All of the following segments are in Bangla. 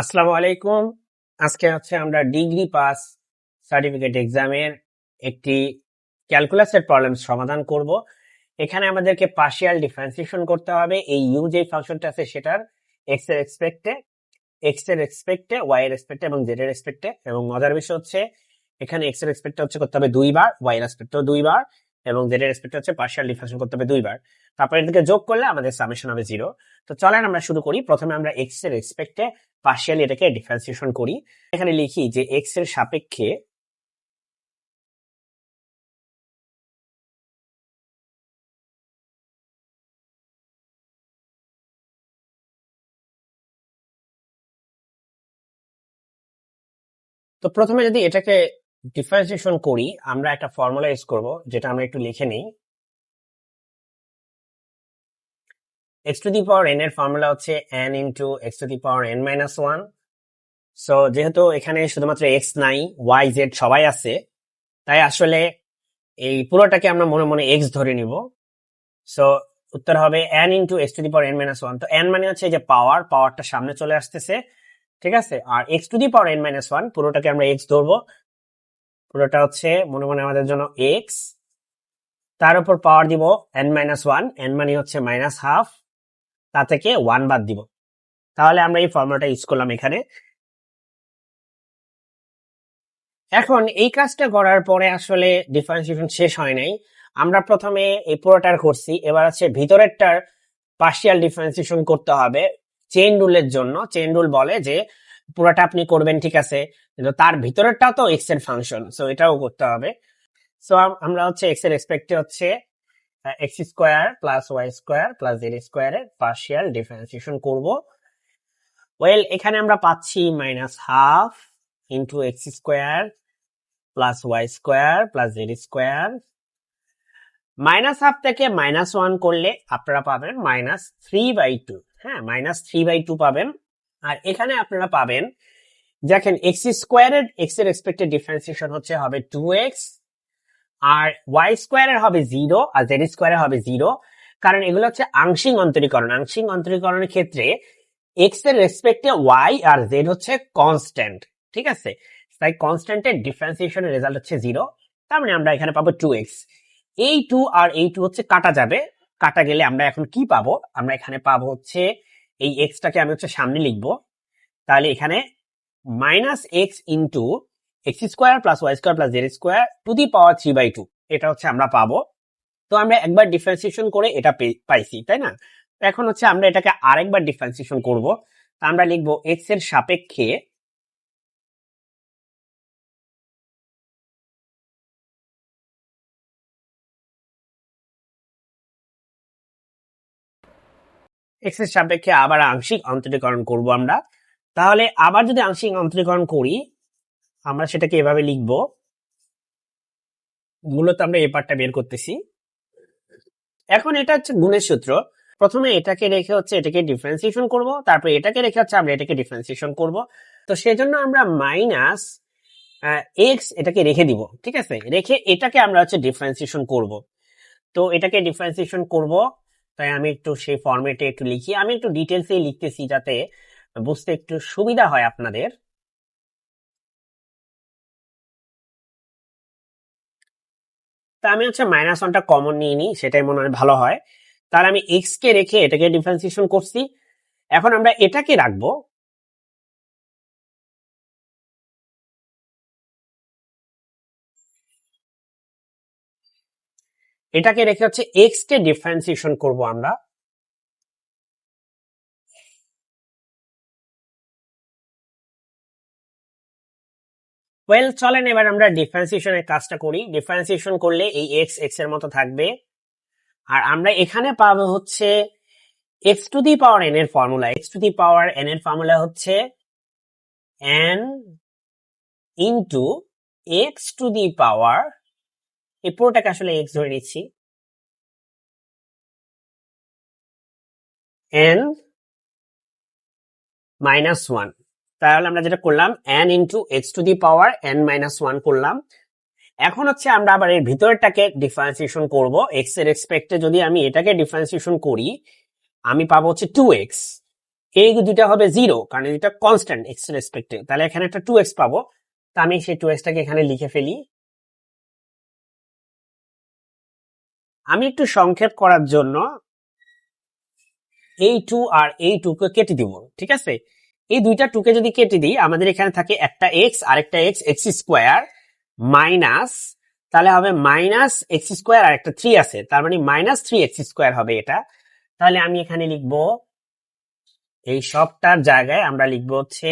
আসসালামু আলাইকুম। আজকে হচ্ছে আমরা ডিগ্রি পাস সার্টিফিকেট এক্সামের একটি ক্যালকুলাসের প্রবলেম সমাধান করব। এখানে আমাদেরকে পার্শিয়াল ডিফারেন্সিয়েশন করতে হবে। এই ইউ যে ফাংশনটা আছে সেটার এক্সের এক্সপেক্টে এক্সের এক্সপেক্টে ওয়াই এর এক্সপেক্টে এবং জেড এর এক্সপেক্টে এবং মজার বিষয় হচ্ছে এখানে এক্সের এক্সপেক্টে হচ্ছে করতে হবে দুইবার ওয়াই এর এক্সপেক্টেও দুইবার। এবং জেড এর এক্সপেক্টে হচ্ছে পার্শিয়াল ডিফারেন্সিয়েশন করতে হবে দুইবার। তারপর এদিকে যোগ করলে আমাদের সামেশন হবে জিরো তো চলেন আমরা শুরু করি। প্রথমে আমরা এক্সের রেসপেক্টে পার্শিয়ালি এটাকে ডিফারেন্সিয়েশন করি। এখানে লিখি যে এক্সের সাপেক্ষে তো প্রথমে যদি এটাকে ডিফারেন্সিয়েশন করি, আমরা একটা ফর্মুলা ইউজ করব, যেটা আমরা একটু লিখে নিই। X to the power n এর ফর্মুলা হচ্ছে n into x to the power n minus one so যেহেতু এখানে শুধুমাত্র এক্স নাই ওয়াই জেড সবাই আছে, তাই আসলে এই পুরোটাকে আমরা মনে মনে এক্স ধরে নিব। সো উত্তর হবে n into x to the power n minus one তো এন মানে হচ্ছে যে পাওয়ার পাওয়ারটা সামনে চলে আসতেছে, ঠিক আছে? আর x to the power n minus one পুরোটাকে আমরা এক্স ধরবো। পুরোটা হচ্ছে মনে মনে আমাদের জন্য এক্স তার উপর পাওয়ার দিব এন মাইনাস ওয়ান এন মানে হচ্ছে মাইনাস হাফ তা থেকে ওয়ান বাদ দিব। তাহলে আমরা এই ফর্মুলাটা ইউজ করলাম এখানে। এখন এই কাজটা করার পরে আসলে ডিফারেন্সিয়েশন শেষ হয় নাই। আমরা প্রথমে এই পুরোটার করছি। এবার হচ্ছে ভিতরেরটার পার্শিয়াল ডিফারেন্সিয়েশন করতে হবে। চেইন রুলের জন্য। চেইন রুল বলে যে পুরোটা আপনি করবেন, ঠিক আছে? কিন্তু তার ভিতরেরটাও তো এক্সের ফাংশন সো এটাও করতে হবে। সো আমরা হচ্ছে এক্সের এক্সপেক্টে হচ্ছে x square plus y square plus z স্কোয়ারের পার্শিয়াল ডিফারেন্সিয়েশন করব। ওয়েল এখানে আমরা পাচ্ছি minus half into x square plus y square plus z square minus half থেকে মাইনাস ওয়ান করলে আপনারা পাবেন মাইনাস থ্রি বাই টু হ্যাঁ? মাইনাস থ্রি বাই টু পাবেন। আর এখানে আপনারা পাবেন, দেখেন এক্স স্কোয়ারের এক্সের এক্সপেক্টেড ডিফারেন্সিয়েশন হচ্ছে হবে টু এক্স আর ওয়াই স্কোয়ারের হবে জিরো আর জেড স্কোয়ারের হবে জিরো কারণ এগুলো হচ্ছে আংশিক অন্তরীকরণ। আংশিক অন্তরীকরণের ক্ষেত্রে এক্সের রেসপেক্টে ওয়াই আর জেড হচ্ছে কনস্ট্যান্ট ঠিক আছে? তাই কনস্ট্যান্টের ডিফারেন্সিয়েশনের রেজাল্ট হচ্ছে জিরো তার মানে আমরা এখানে পাবো টু এক্স এই টু আর এই টু হচ্ছে কাটা যাবে, কাটা গেলে আমরা এখন কি পাবো? আমরা এখানে পাবো হচ্ছে এই এক্সটাকে আমি হচ্ছে সামনে লিখব। তাহলে এখানে minus x into x square plus y square plus z square to the power three by two এটা হচ্ছে আমরা পাবো। তো আমরা একবার ডিফারেন্সিয়েশন করে এটা পাইছি, তাই না? এখন হচ্ছে আমরা এটাকে আরেকবার ডিফারেন্সিয়েশন করব। তা আমরা লিখব এক্সের সাপেক্ষে এক্সের সাপেক্ষে আবার আংশিক অন্তরীকরণ করব আমরা। তাহলে আবার যদি আংশিক অন্তরীকরণ করি, আমরা সেটাকে এভাবে লিখব। মূলত আমরা এই পার্টটা বের করতেছি। এখন এটা হচ্ছে গুণের সূত্র। প্রথমে এটাকে রেখে হচ্ছে এটাকে ডিফারেন্সিয়েশন করব, তারপর এটাকে রেখে হচ্ছে আমরা এটাকে ডিফারেন্সিয়েশন করব। তো সেজন্য আমরা মাইনাস এক্স এটাকে রেখে দিব, ঠিক আছে? রেখে এটাকে আমরা হচ্ছে ডিফারেন্সিয়েশন করব। তো এটাকে ডিফারেন্সিয়েশন করব। তাই আমি একটু সেই ফর্মেটে একটু লিখি। আমি একটু ডিটেলসে লিখতেছি যাতে বুঝতে একটু সুবিধা হয় আপনাদের। তা আমি হচ্ছে মাইনাস ওয়ানটা কমন নিয়ে নিই, সেটাই মনে হয় ভালো হয়। তাহলে আমি এক্স কে রেখে এটাকে ডিফারেন্সিয়েশন করছি। এখন আমরা এটাকে রাখব। এটাকে রেখে হচ্ছে এক্স কে ডিফারেন্সিয়েশন করব আমরা। ওয়েল চলেন এবার আমরা ডিফারেন্সিয়েশনের কাজটা করি। ডিফারেন্সিয়েশন করলে এই এক্স এক্সের মতো থাকবে। আর আমরা এখানে পাবো হচ্ছে x to the power n এর formula x to the power n এর ফর্মুলা হচ্ছে n into x to the power এই পুরোটাকে আসলে এক্স ধরে নিচ্ছি। এন মাইনাস ওয়ান তাহলে আমরা যেটা করলাম n into x to the power n minus one করলাম। এখন হচ্ছে আমরা আবার এর ভিতরটাকে ডিফারেন্সিয়েশন করব। এক্সের এক্সপেক্টে যদি আমি এটাকে ডিফারেন্সিয়েশন করি, আমি পাবো হচ্ছে টু এক্স এই দুইটা হবে জিরো কারণ এটা কনস্ট্যান্ট এক্স রেসপেক্টে তাহলে এখানে একটা টু এক্স পাবো। তা আমি সেই টু এক্সটাকে এখানে লিখে ফেলি। আমি একটু সংক্ষেপ করার জন্য এই টু আর এই টুকে কেটে দিব, ঠিক আছে? এই দুইটা টুকে যদি কেটে দিই, আমাদের এখানে থাকে একটা এক্স আর একটা এক্স এক্স স্কোয়ার মাইনাস তাহলে হবে মাইনাস এক্স স্কোয়ার আর একটা থ্রি আছে, তার মানে মাইনাস থ্রি এক্স স্কোয়ার হবে এটা। তাহলে আমি এখানে লিখব, এই সবটার জায়গায় আমরা লিখব হচ্ছে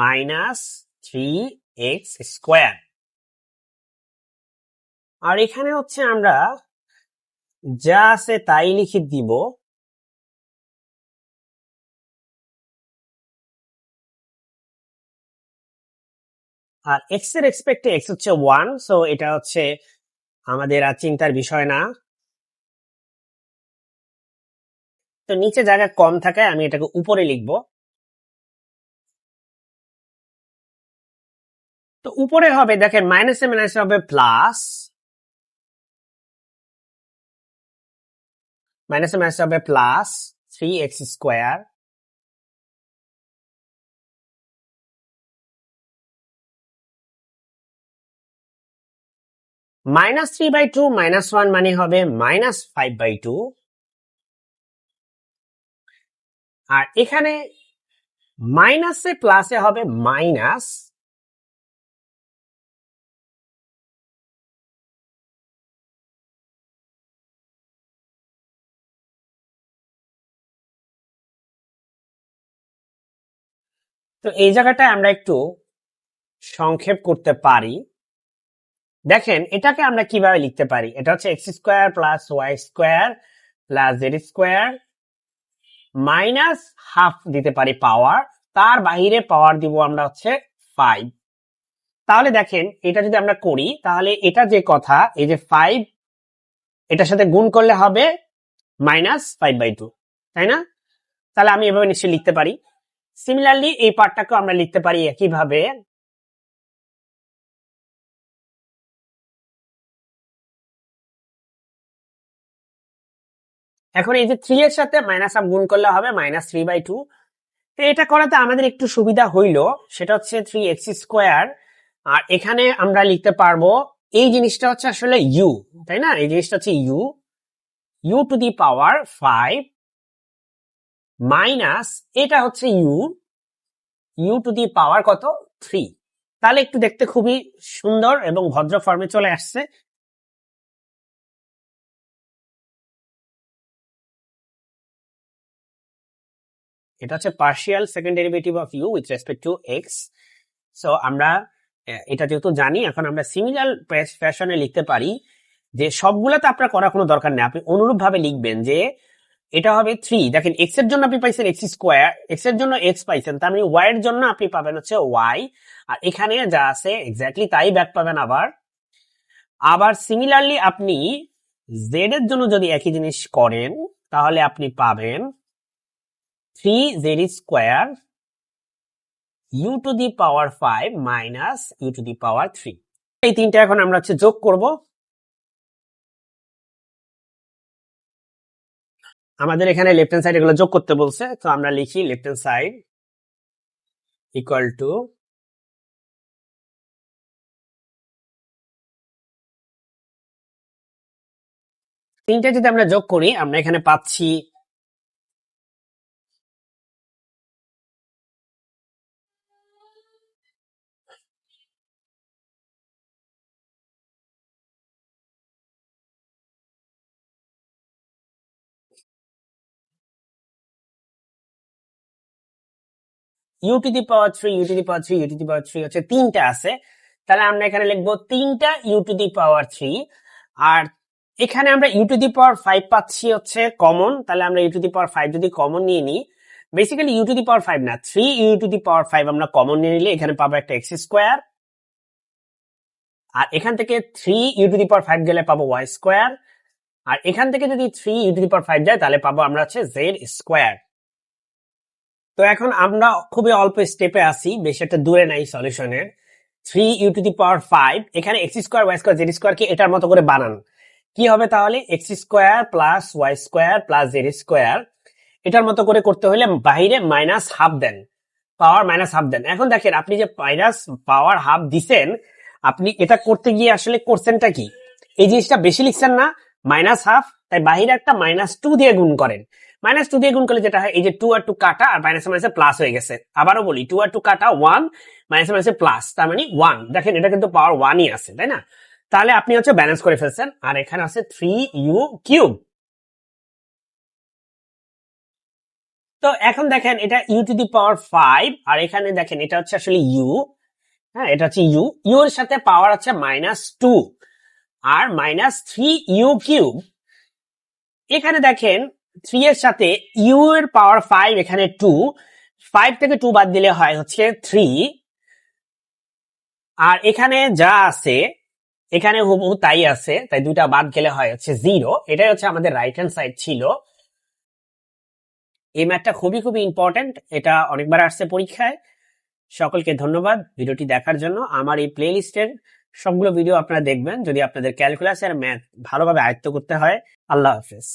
মাইনাস থ্রি এক্স স্কোয়ার আর এখানে হচ্ছে আমরা যা আছে তাই লিখে দিব। আর এক্সের এক্সপেক্টে এক্স হচ্ছে ওয়ান সো এটা হচ্ছে আমাদের আর চিন্তার বিষয় না। তো নিচে জায়গা কম থাকায় আমি এটাকে উপরে লিখব। তো উপরে হবে, দেখেন মাইনাসে মাইনাসে হবে প্লাস মাইনাসে মাইনাসে হবে plus three x square minus three by two minus one মানে হবে মাইনাস ফাইভ বাই টু আর এখানে মাইনাসে প্লাসে হবে মাইনাস তো এই জায়গাটায় আমরা একটু সংক্ষেপ করতে পারি। দেখেন, এটাকে আমরা কীভাবে লিখতে পারি? এটা হচ্ছে x square plus y square plus z square minus half দিতে পারি পাওয়ার তার বাহিরে পাওয়ার দিব আমরা হচ্ছে ফাইভ তাহলে দেখেন, এটা যদি আমরা করি, তাহলে এটা যে কথা, এই যে ফাইভ এটার সাথে গুণ করলে হবে মাইনাস ফাইভ বাই টু তাই না? তাহলে আমি এভাবে নিশ্চয়ই লিখতে পারি। সিমিলারলি এই পার্টটাকেও আমরা লিখতে পারি একইভাবে। এখন এই যে থ্রি এর সাথে মাইনাস আপ গুণ করলে হবে মাইনাস থ্রি বাই টু তো এটা করাতে আমাদের একটু সুবিধা হইল, সেটা হচ্ছে থ্রি এক্স স্কোয়ার আর এখানে আমরা লিখতে পারব, এই জিনিসটা হচ্ছে আসলে ইউ তাই না? এই জিনিসটা হচ্ছে u u to the power five minus এটা হচ্ছে u u to the power কত? থ্রি তাহলে একটু দেখতে খুবই সুন্দর এবং ভদ্র ফর্মে চলে আসছে। এটা হচ্ছে partial second derivative of u with respect to x so আমরা এটা যেহেতু জানি, এখন আমরা সিমিলার ফ্যাশনে লিখতে পারি যে সবগুলোতে আপনার করার কোনো দরকার নেই। আপনি অনুরূপ ভাবে লিখবেন যে এটা হবে থ্রি দেখেন এক্সের জন্য আপনি পাইছেন এক্স স্কোয়ার এক্সের জন্য এক্স পাইছেন, তার মানে ওয়াই এর জন্য আপনি পাবেন হচ্ছে ওয়াই আর এখানে যা আছে এক্স্যাক্টলি তাই ব্যাক পাবেন আবার। আবার সিমিলারলি আপনি জেড এর জন্য যদি একই জিনিস করেন, তাহলে আপনি পাবেন three z square u to the power five minus u to the power three এই তিনটা এখন আমরা হচ্ছে যোগ করব। আমাদের এখানে লেফট হ্যান্ড সাইড এগুলো যোগ করতে বলছে, তো আমরা লিখি left hand side equal to তিনটা যদি আমরা যোগ করি, আমরা এখানে পাচ্ছি u to the power three u to the power three u to the power three হচ্ছে তিনটা আছে তাহলে আমরা এখানে লিখব তিনটা u to the power three আর এখানে আমরা u to the power five পাচ্ছি হচ্ছে কমন তাহলে আমরা ইউ পাওয়ার ফাইভ যদি কমন নিয়ে নিই basically u to the power five না three u to the power five আমরা কমন নিয়ে নিলে এখানে পাবো একটা এক্স স্কোয়ার আর এখান থেকে three u to power five গেলে পাবো ওয়াই স্কোয়ার আর এখান থেকে যদি থ্রি ইউ পাওয়ার ফাইভ যায় তাহলে পাবো আমরা হচ্ছে জেড স্কোয়ার তো এখন আমরা খুবই অল্প স্টেপে আছি, বেশি একটা দূরে নাই সলিউশনের three u to the power five এখানে x square y square z square কি এটার মতো করে বানান। কি হবে তাহলে? X square plus y square plus z square এটার মতো করে করতে হলে বাইরে মাইনাস হাফ দেন পাওয়ার মাইনাস হাফ দেন। এখন দেখেন, আপনি যে মাইনাস পাওয়ার হাফ দিছেন, আপনি এটা করতে গিয়ে আসলে করছেনটা কি? এই জিনিসটা বেশি লিখছেন না মাইনাস হাফ তাই বাহিরে একটা মাইনাস টু দিয়ে গুণ করেন। মাইনাস টু দিয়ে গুণ করলে যেটা হয়, এই যে টু আর টু কাটা, আর মাইনাস মাইনাসে প্লাস হয়ে গেছে। আবারও বলি টু আর টু কাটা ওয়ান মাইনাস মাইনাসে প্লাস তার মানে ওয়ান দেখেন, এটা কিন্তু পাওয়ার ওয়ানই আছে, তাই না? তাহলে আপনি হচ্ছে ব্যালেন্স করে ফেলছেন, আর এখানে আছে থ্রি ইউ কিউব তো এখন দেখেন, এটা u to the power five আর এখানে দেখেন, এটা হচ্ছে আসলে ইউ হ্যাঁ এটা হচ্ছে ইউ ইউ এর সাথে পাওয়ার আছে মাইনাস টু আর মাইনাস থ্রি ইউ কিউব এখানে দেখেন থ্রি এর সাথে ইউ এর পাওয়ার ফাইভ এখানে টু, ফাইভ থেকে টু বাদ দিলে হয় হচ্ছে থ্রি। আর এখানে যা আছে, এখানে হুবহু তাই আছে, তাই দুইটা বাদ গেলে হয় হচ্ছে জিরো। এটাই হচ্ছে আমাদের রাইট হ্যান্ড সাইড ছিল। এই ম্যাথটা খুবই খুবই ইম্পর্টেন্ট এটা অনেকবার আসছে পরীক্ষায়। সকলকে ধন্যবাদ ভিডিওটি দেখার জন্য। আমার এই প্লে লিস্টের সবগুলো ভিডিও আপনারা দেখবেন, যদি আপনাদের ক্যালকুলাস আর ম্যাথ ভালোভাবে আয়ত্ত করতে হয়। আল্লাহ হাফেজ।